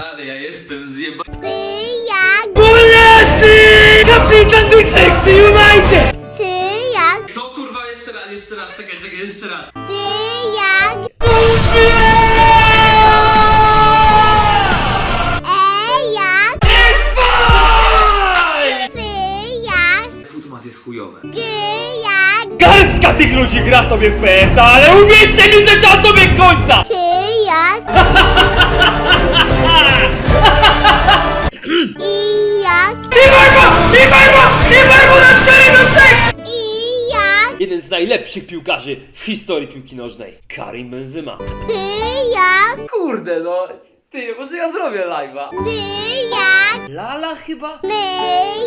Ale ja jestem zjeba... Ty jak, Bolesy! Kapitan The Sexy United! ty jak, Co kurwa, jeszcze raz, jeszcze raz, czekaj, czekaj, jeszcze raz. ty jak, e jak, ty jak, Futmas jest chujowe. ty jak, Garstka tych ludzi gra sobie w PS, ale uwierzcie mi, że czas dobiegł końca! ty Jeden z najlepszych piłkarzy w historii piłki nożnej. Karim Benzema. ty jak, Kurde no, ty, może ja zrobię live'a. ty jak, Lala chyba? my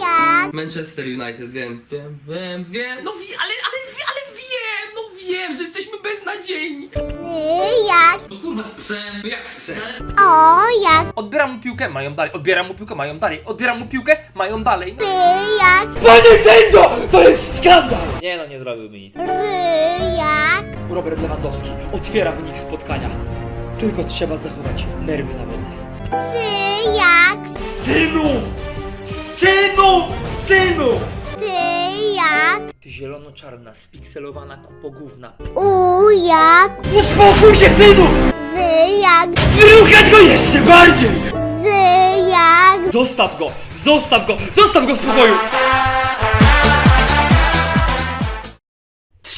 jak, Manchester United, wiem, wiem, wiem, wiem. No wie, ale, ale, ale wiem, no wiem, że jesteśmy beznadziejni. ty jak, No kurwa, z psem, no jak z psem? o jak, Odbieram mu piłkę, mają dalej. Odbieram mu piłkę, mają dalej. Odbieram mu piłkę, mają dalej. ty jak, Panie sędzio! To jest skandal! Nie no, nie zrobiłby nic. ry jak, Robert Lewandowski otwiera wynik spotkania. Tylko trzeba zachować nerwy na wodze. ty jak, Synu! Synu! Synu! ty jak, Ty zielono-czarna, spikselowana kupo gówna. u jak, Uspokój się, synu! wy jak, Wyruchać go jeszcze bardziej! wy jak. Zostaw go! Zostaw go! Zostaw go w spokoju!